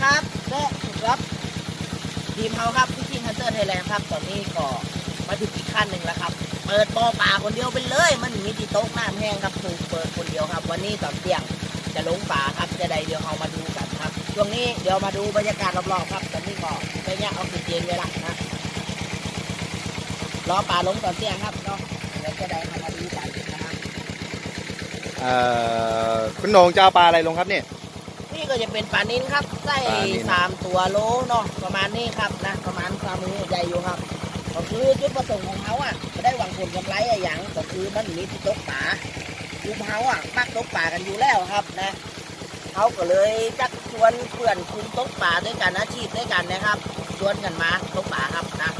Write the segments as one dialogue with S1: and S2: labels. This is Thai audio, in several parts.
S1: ครับและครับทีมเขาครับพี่ทีมฮันเตอร์ไทยแลนด์ครับตอนนี้ก็มาถึงอีกขั้นหนึ่งแล้วครับ เปิดบ่อป่าคนเดียวไปเลย มันมีที่โต๊ะน้ำแห้งครับถูกเปิดคนเดียวครับ วันนี้ตอนเที่ยงจะลงป่าครับจะได้เดี๋ยวเอามาดูกันครับ ช่วงนี้เดี๋ยวมาดูบรรยากาศรอบๆครับตอนนี้ก็ไปเนี่ยเอาสิเจนไว้ละนะรอป่าลงตอนเที่ยงครับเนาะเดี๋ยวจะได้เอามาดูกันนะครับ
S2: เอ่อคุณโหนงจะเอาปลาอะไรลงครับเนี่ย
S1: นี่ก็จะเป็นปลานินครับไส้
S2: ปลานิล
S1: สามตัวโลเนาะประมาณนี้ครับนะ ประมาณฝ่ามือใหญ่อยู่ครับ ก็คือจุดประสงค์ของเขาอะไม่ได้หวังผลกำไรอะไรอย่างก็คือมันมีที่ตกป่ากลุ่มเขาอะมักตกป่ากันอยู่แล้วครับนะเขาก็เลยจักชวนเพื่อนคุณตกป่าด้วยกันอาชีพด้วยกันนะครับชวนกันมาตกป่าครับนะ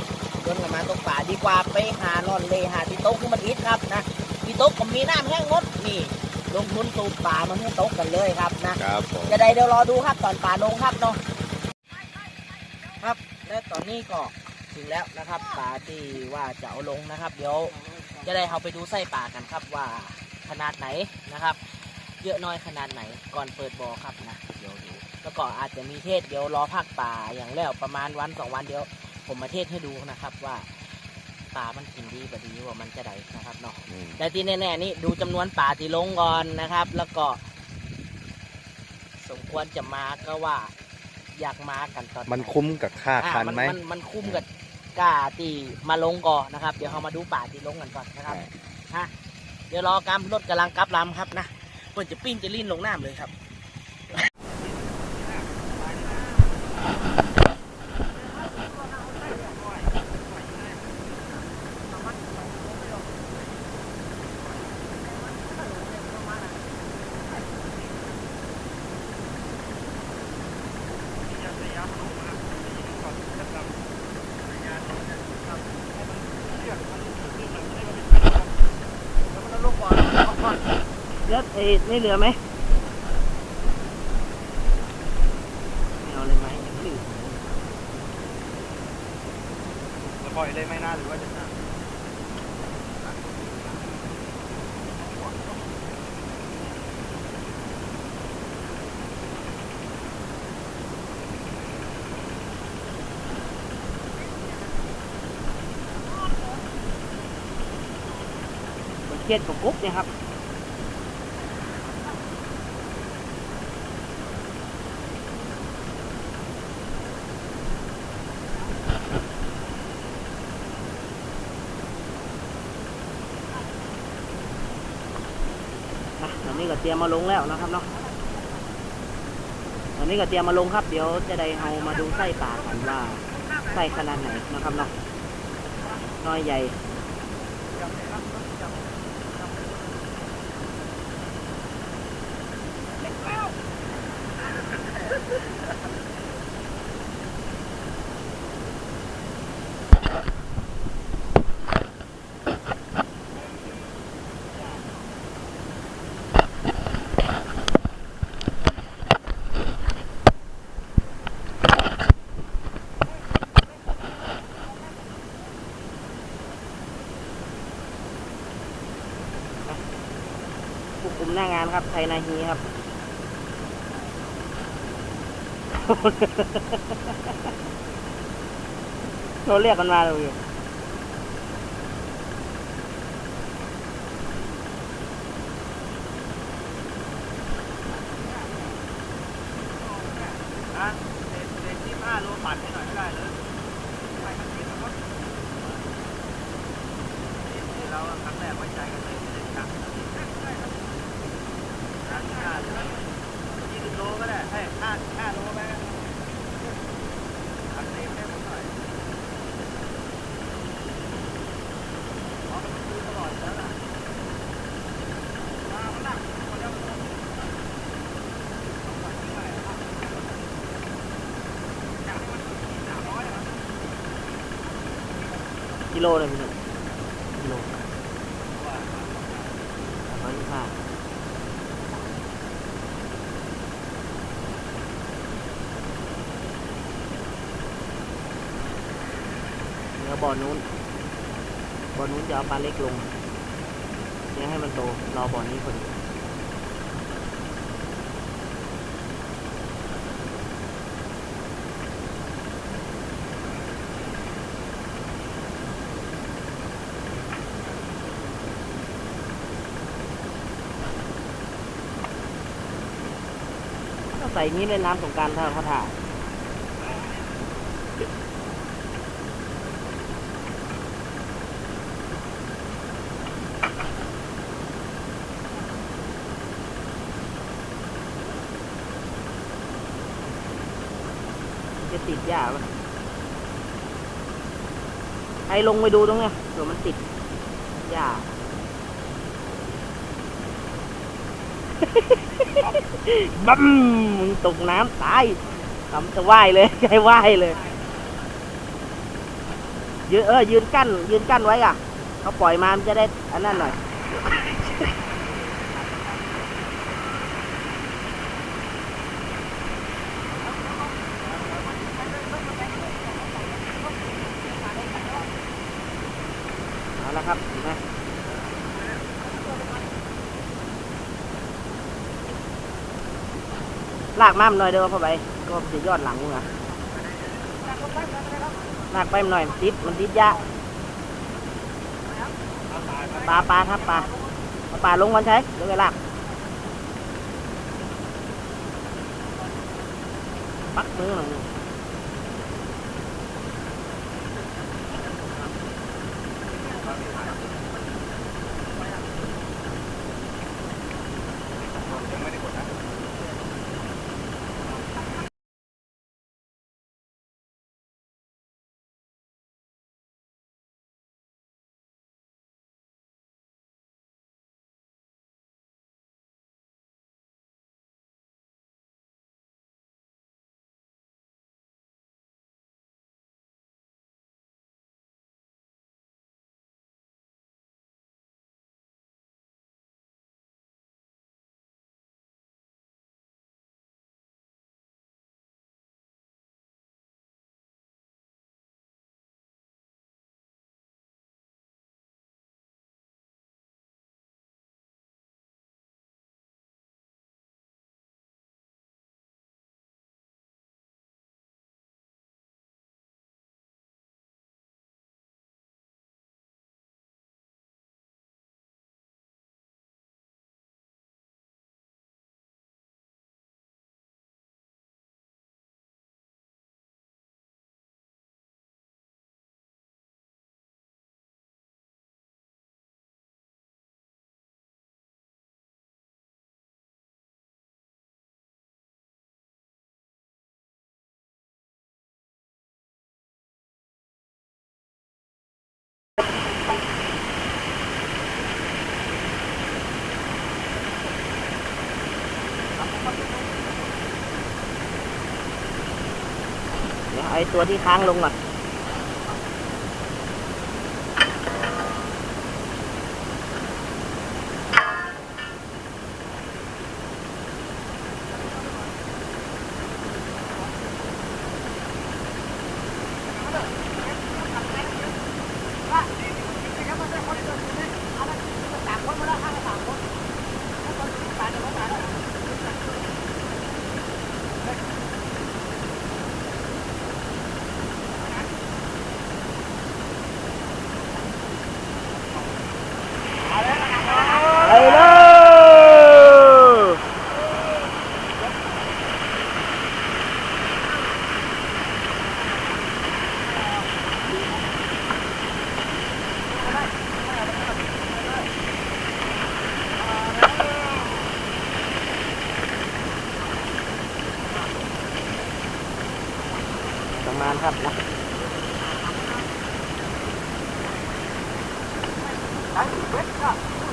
S1: ชวนกันมาตกป่าดีกว่าไปหานอนเลยหาที่ตกคือมันอิดครับนะที่ตกก็มีน้ำแห้งงดนี่ ลงทุนสูบป่ามันให้ตกกันเลยครับนะ
S2: ครับผม
S1: จะได้เดี๋ยวรอดูครับตอนป่าลงครับเนาะครับ และตอนนี้ก็ถึงแล้วนะครับป่าที่ว่าจะเอาลงนะครับ เดี๋ยวจะได้เอาไปดูไส้ป่ากันครับว่าขนาดไหนนะครับ เยอะน้อยขนาดไหนก่อนเปิดบ่อครับนะเดี๋ยวดูแล้วก็อาจจะมีเทศเดี๋ยวรอภาคป่าอย่างแล้วประมาณวันสองวันเดี๋ยว ผมมาเทศให้ดูนะครับว่า ป่ามันกินดีกว่าดีว่ามันจะได้นะครับเนาะ
S2: อืม
S1: แต่ที่แน่ๆนี่ดูจำนวนป่าที่ลงก่อนนะครับ แล้วก็ สมควรจะมาก็ว่า อยากมากันตอนไห
S2: มันคุ้มกับค่า
S1: อ่า
S2: คันไหม
S1: มันมันคุ้มกับกล้าที่มาลงก่อนนะครับ เดี๋ยวเรามาดูป่าที่ลงกันก่อนนะครับฮะเดี๋ยวรอกำรถกำลังกลับลำครับนะเพื่อจะปิ้งจะลิ้นลงน้ำเลยครับ เลือดเอ้ไม่เหลือไหมไม่เอาเลยไหมหลือ
S2: ปล่อยเลยไม่น่าหรือว่าจะ
S1: เครียดกับกุ๊บเนี่ยครับตอนนี้ก็เตรียมมาลงแล้วนะครับเนาะตอนนี้ก็เตรียมมาลงครับ เดี๋ยวจะได้เอามาดูไส้ป่ากันว่าไส้ขนาดไหนนะครับเนาะน้อยใหญ่ ผู้ ครับ ไทยนาฮีครับ เราเรียกมันมาเลย
S2: อะเด็กเด็กที่ห้าโลปั่นให้หน่อยไม่ได้เลยเราครั้งแรกไว้ใจกันเลยไม่ได้จับครั้งที่ห้าเลยยี่สิบโลก็ได้ให้ห้าห้าโลไปกันอันนี้ให้ผมหน่อยอ๋อมันคือตลอดอยู่แล้วล่ะมามันหนักมันแล้วมัน
S1: กิโลเลยพี่หนุ่มกิโลร้อยยี่ห้าเดี๋ยวบ่อนู้นบ่อนู้นจะเอาปลาเล็กลงเลี้ยให้มันโตรอบ่อนี้พอดี
S2: เใส่
S1: นี้เล่นน้ำสงกรารท่าพระถ่าจะติดยากปะไอ้ลงไปดูตรงเนี้ยเดี๋ยวมันติดยาก บัมมึงตกน้ำตายทำจะว่ายเลยให้ว่ายเลย ยืนเออยืนกั้น ยืนกั้นไว้อะเขาปล่อยมามันจะได้อันนั้นหน่อย เอาละครับนะ ลากม้าหน่อยเดียวเข้าไปก็จะยอดหลังมึงอะลากไปหน่อยติดมันติดยะปลาปลาครับปลาเอาปลาลงวันใช้เดี๋ยวไปลากปักมือหน่อย ตัวที่ค้างลงก่อนไปเลย ประมาณครับนะอ๋อ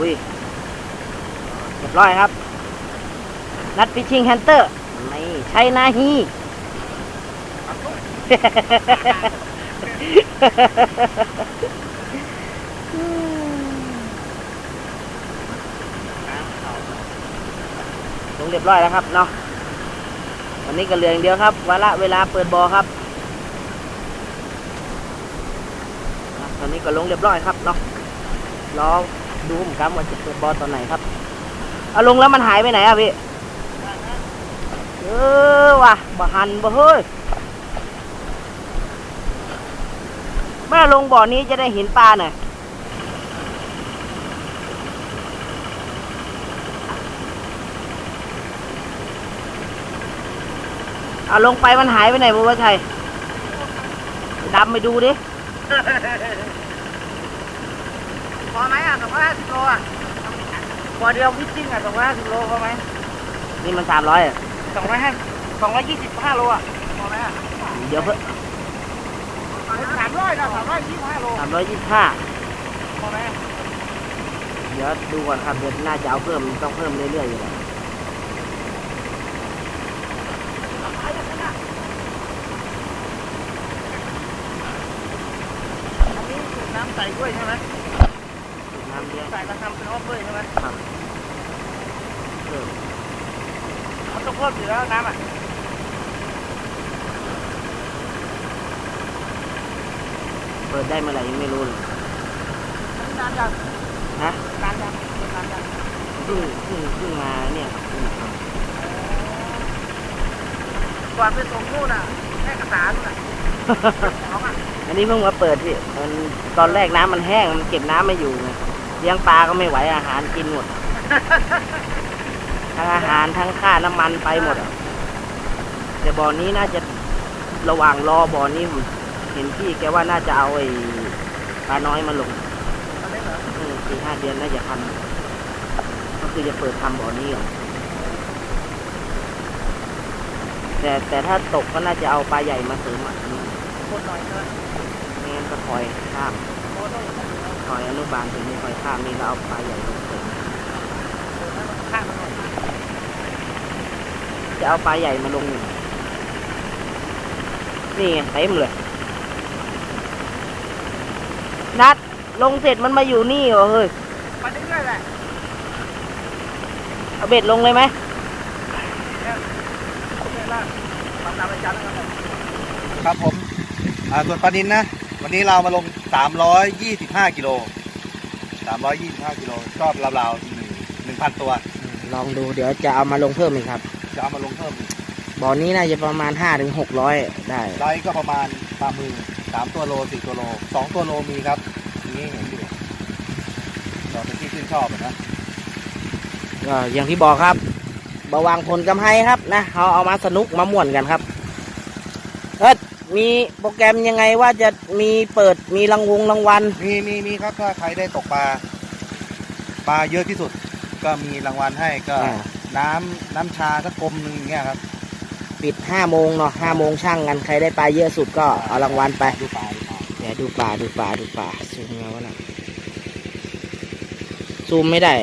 S1: อุ้ยเรียบร้อยครับ นัดฟิชชิงแฮนเตอร์ไม่ใช่นาฮีลงเรียบร้อยแล้วครับเนาะวันนี้ก็เหลืออย่างเดียวครับวาระเวลาเปิดบอครับตอนนี้ก็ลงเรียบร้อยครับเนาะรอ ดูผมครับว่าจะเปิดบอตอนไหนครับเอาลงแล้วมันหายไปไหนอะพี่เออว่ะบ่หันบ่เฮ้ยเมื่อลงบ่อนี้จะได้เห็นปลาหน่อยเอาลงไปมันหายไปไหนบุวชัยดำไปดูดิ พอไหมอะสองร้อยห้าสิบโลอะพอเดียวพิชิ่งอะสองร้อยห้าสิบโลพอไหมนี่มันสามร้อยอะ
S2: สองร้อยห้าสองร้อยยี่สิบห้าโลอะพอไหมอะ
S1: เดี๋ยวเพิ่ม
S2: สามร้อยนะสามร้อยยี่สิบห้าโล
S1: สามร้อยยี่สิบห้า
S2: พอไหม
S1: เดี๋ยวดูก่อนครับเดี๋ยวน่าจะเอาเพิ่มต้องเพิ่มเรื่อยๆอยู่แล้ว
S2: อันนี้สูบน้ำใส่ด้วยใช่ไหม
S1: น้ำเยอะ
S2: ใส่กระทำเป็นออฟด้วยใช่ไหม
S1: ครับเพิ่ม
S2: มันต้องเพิ่มอยู่แล้วน้ำอะ
S1: เปิดได้เมื่อไหร่ยังไม่รู้เลย
S2: นานยัง
S1: ฮะ
S2: นานยังนานยัง
S1: เพิ่งเพิ่งเพิ่งมาเนี่ยครับเพิ่งมาท
S2: ก่อนไปส่งนู่นน่ะแค่กระสานน่ะำเอาอะ
S1: อันนี้เพิ่งมาเปิดพี่มันตอนแรกน้ำมันแห้งมันเก็บน้ำไม่อยู่ไง เลี้ยงปลาก็ไม่ไหวอาหารกินหมด ทั้งอาหารทั้งค่าน้ำมันไปหมดอะแต่บ่อนี้น่าจะระหว่างรอบ่อนี้ผมเห็นพี่แกว่าน่าจะเอาไอ้ปลาน้อยมาลง
S2: อันนี้เหรอ
S1: อืมสี่ห้าเดือนน่าจะทำก็คือจะเปิดทำบ่อนี้ก่อนแต่แต่ถ้าตกก็น่าจะเอาปลาใหญ่มาเสริมอะ
S2: คนหน่อยใช่ไหม
S1: ไม่งั้นก็คอยข้าม
S2: โอ้ต้อง
S1: คอยอนุ บาลถึงนี้คอยข้ามนี่แล้วเอาปลาใหญ่ลงเสริม
S2: ข้างมันหน่อย
S1: จะเอาปลาใหญ่มาลง นี่ไงเต็มเลย นัดลงเสร็จมันมาอยู่นี่เหรอเฮ้ย
S2: ไปเรื่อยๆแหละ
S1: เอาเบ็ดลงเลยไหม
S3: ครับผมส่วนปลานินนะ วันนี้เรามาลง 325 กิโล 325กิโลก็ราวๆหนึ่งพันตัว
S1: ลองดูเดี๋ยวจะเอามาลงเพิ่มอีกครับ
S3: จะเอามาลงเพิ่มอีก
S1: บ่อนี้น่าจะประมาณห้าถึงหกร้อยได้
S3: ไซส์ก็ประมาณปลามือสามตัวโลสี่ตัวโลสองตัวโลมีครับอย่างนี้เห็นอยู่เราเป็นที่ชื่นชอบอะนะ
S1: ก็อย่างที่บอกครับบาวางผลกำไฮครับนะเขาเอามาสนุกมาม่วนกันครับเอิ้น มีโปรแกรมยังไงว่าจะมีเปิดมีรางวงรางวัล
S3: มีมีมีครับถ้าใครได้ตกปลาปลาเยอะที่สุด ก็มีรางวัลให้ก็
S1: อ่า
S3: น้ำน้ำชาสักกลมหนึ่งอย่างเงี้ยครับ
S1: ปิดห้าโมงเนาะห้าโมงช่างกันใครได้ปลาเยอะสุดก็เอารางวัลไป
S3: ดูปลาดูปลา
S1: เดี๋ยวดูปลาดูปลาดูปลาซูมไงวะน่ะซูมไม่ได้